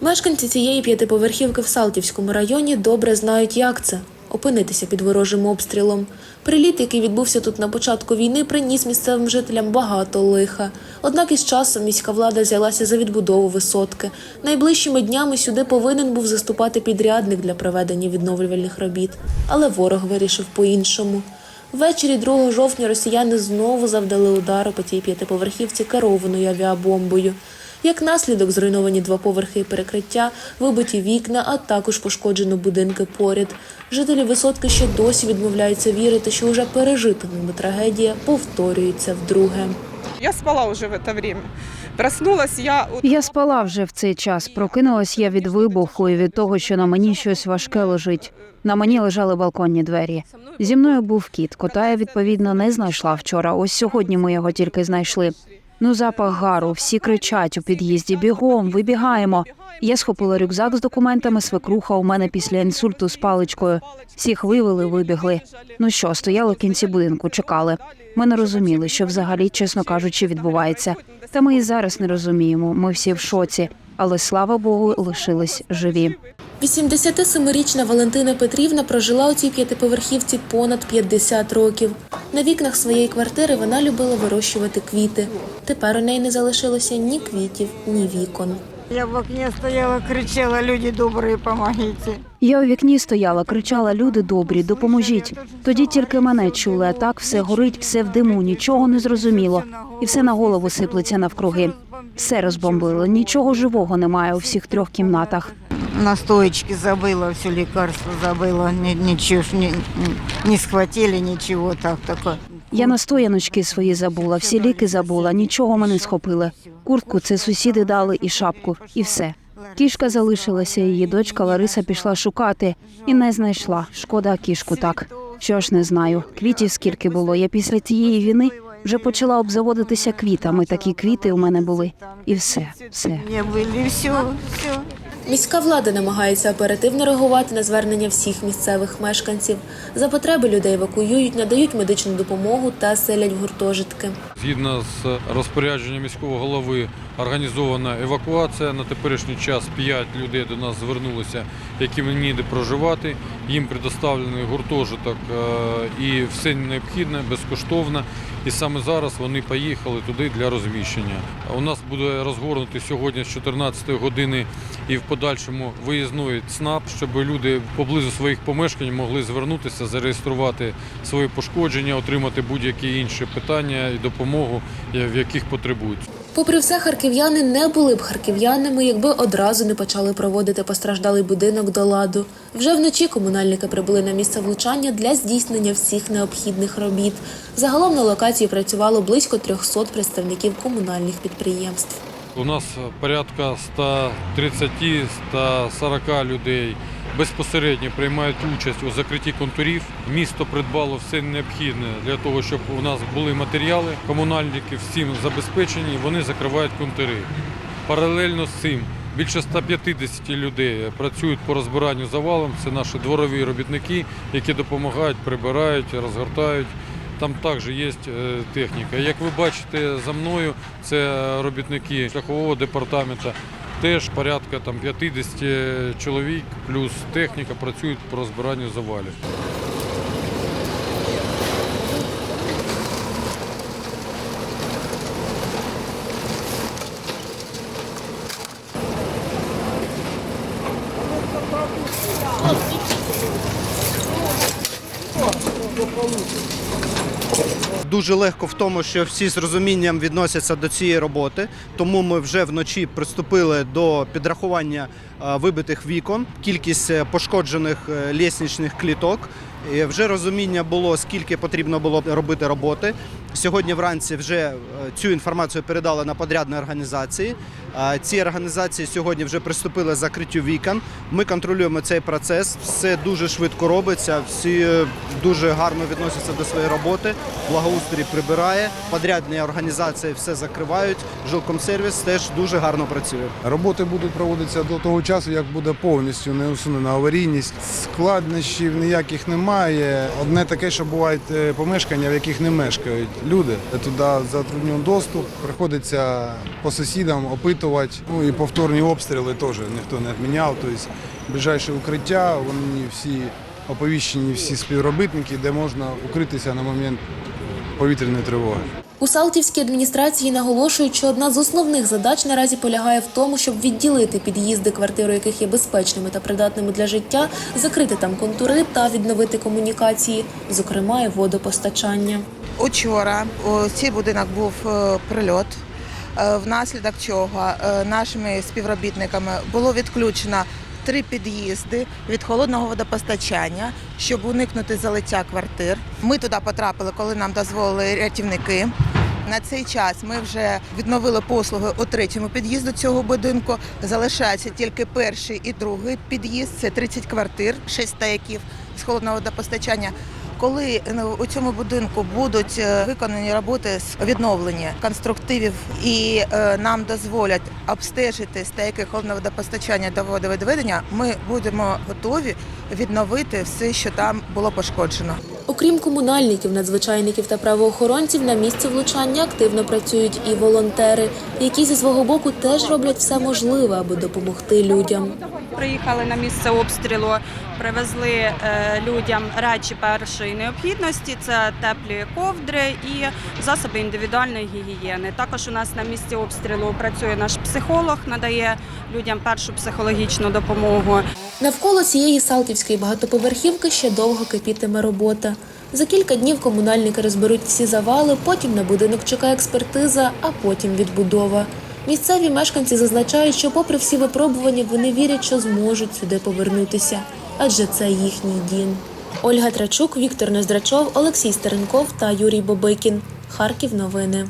Мешканці цієї п'ятиповерхівки в Салтівському районі добре знають, як це опинитися під ворожим обстрілом. Приліт, який відбувся тут на початку війни, приніс місцевим жителям багато лиха. Однак із часом міська влада взялася за відбудову висотки. Найближчими днями сюди повинен був заступати підрядник для проведення відновлювальних робіт, але ворог вирішив по-іншому. Ввечері 2 жовтня росіяни знову завдали удару по цій п'ятиповерхівці керованою авіабомбою. Як наслідок зруйновані два поверхи і перекриття, вибиті вікна, а також пошкоджено будинки поряд. Жителі висотки ще досі відмовляються вірити, що уже пережита ними трагедія повторюється вдруге. Я спала уже в это время. Проснулась я Я спала вже в цей час. Прокинулась я від вибуху і від того, що на мені щось важке лежить. На мені лежали балконні двері. Зі мною був кіт. Кота я відповідно не знайшла вчора. Ось сьогодні ми його тільки знайшли. Ну, запах гару, всі кричать у під'їзді. Бігом, вибігаємо. Я схопила рюкзак з документами. Свекруха у мене після інсульту з паличкою. Всіх вивели, вибігли. Ну що, стояли в кінці будинку, чекали. Ми не розуміли, що взагалі, чесно кажучи, відбувається. Та ми і зараз не розуміємо. Ми всі в шоці, але слава Богу, лишились живі. 87-річна Валентина Петрівна прожила у цій п'ятиповерхівці понад 50 років. На вікнах своєї квартири вона любила вирощувати квіти. Тепер у неї не залишилося ні квітів, ні вікон. Я в окне стояла, кричала, люди добрые, помогите. Я у вікні стояла, кричала: люди добрі, допоможіть. Тоді тільки мене чули, а так все горить, все в диму, нічого не зрозуміло. І все на голову сиплеться навкруги. Все розбомбили, нічого живого немає у всіх трьох кімнатах. На стоечке забыла, все лекарство забыла, ни- ничего ж не, не схватили, ничего так такое. Я настояночки свої забула, всі ліки забула, нічого мене схопили. Куртку це сусіди дали і шапку, і все. Кішка залишилася, її дочка Лариса пішла шукати і не знайшла. Шкода кішку так. Що ж не знаю. Квітів скільки було. Я після тієї війни вже почала обзаводитися квітами. Такі квіти у мене були. І все, все. Все. Міська влада намагається оперативно реагувати на звернення всіх місцевих мешканців. За потреби людей евакуюють, надають медичну допомогу та селять в гуртожитки. Згідно з розпорядженням міського голови організована евакуація. На теперішній час 5 людей до нас звернулися, яким ніде проживати. Їм предоставлений гуртожиток е, і все необхідне безкоштовно. І саме зараз вони поїхали туди для розміщення. У нас буде розгорнути сьогодні з 14 години і в подальшому виїзної ЦНАП, щоб люди поблизу своїх помешкань могли звернутися, зареєструвати свої пошкодження, отримати будь-які інші питання і допомогу, в яких потребують. Попри все, харків'яни не були б харків'янами, якби одразу не почали проводити постраждалий будинок до ладу. Вже вночі комунальники прибули на місце влучання для здійснення всіх необхідних робіт. Загалом на локації працювало близько 300 представників комунальних підприємств. У нас порядка 130-140 людей безпосередньо приймають участь у закритті контурів. Місто придбало все необхідне для того, щоб у нас були матеріали. Комунальники всім забезпечені, вони закривають контури. Паралельно з цим більше 150 людей працюють по розбиранню завалом. Це наші дворові робітники, які допомагають, прибирають, розгортають. Там також є е, техніка. Як ви бачите за мною, це робітники шляхового департаменту. Теж порядка там 50 чоловік плюс техніка працюють по розбиранню завалів. Дуже легко в тому, що всі з розумінням відносяться до цієї роботи. Тому ми вже вночі приступили до підрахування е, вибитих вікон, кількість е, пошкоджених е, лісничних кліток. І вже розуміння було, скільки потрібно було робити роботи. Сьогодні вранці вже цю інформацію передали на подрядні організації. Ці організації сьогодні вже приступили закриттю вікон. Ми контролюємо цей процес. Все дуже швидко робиться. Всі дуже гарно відносяться до своєї роботи. Благоустрій прибирає, подрядні організації все закривають. Жилкомсервіс теж дуже гарно працює. Роботи будуть проводитися до того часу, як буде повністю не усунена аварійність. Складнощів ніяких немає. Одне таке, що бувають е, помешкання, в яких не мешкають люди. Туди затруднений доступ, приходиться по сусідам опитувати. Ну і повторні обстріли теж ніхто не відміняв. Тобто ближайше укриття, вони всі оповіщені, всі співробітники, де можна укритися на момент повітряної тривоги. У Салтівській адміністрації наголошують, що одна з основних задач наразі полягає в тому, щоб відділити під'їзди, квартири яких є безпечними та придатними для життя, закрити там контури та відновити комунікації, зокрема і водопостачання. Учора у цей будинок був е, прильот, е, внаслідок чого е, нашими співробітниками було відключено три під'їзди від холодного водопостачання, щоб уникнути залиття квартир. Ми туди потрапили, коли нам дозволили рятівники. На цей час ми вже відновили послуги у третьому під'їзду цього будинку. Залишається тільки перший і другий під'їзд. Це 30 квартир, 6 стояків з холодного водопостачання. Коли е, у цьому будинку будуть е, виконані роботи з відновлення конструктивів і е, нам дозволять обстежити стейки холодного водопостачання до водовідведення, ми будемо готові відновити все, що там було пошкоджено. Окрім комунальників, надзвичайників та правоохоронців, на місці влучання активно працюють і волонтери, які зі свого боку теж роблять все можливе, аби допомогти людям. Приїхали на місце обстрілу, привезли е, людям речі першої необхідності: це теплі ковдри і засоби індивідуальної гігієни. Також у нас на місці обстрілу працює наш психолог, надає людям першу психологічну допомогу. Навколо цієї салтівської багатоповерхівки ще довго кипітиме робота. За кілька днів комунальники розберуть всі завали, потім на будинок чекає експертиза, а потім відбудова. Місцеві мешканці зазначають, що, попри всі випробування, вони вірять, що зможуть сюди повернутися, адже це їхній дім. Ольга Трачук, Віктор Нездрачов, Олексій Стеренков та Юрій Бобикін. Харків новини.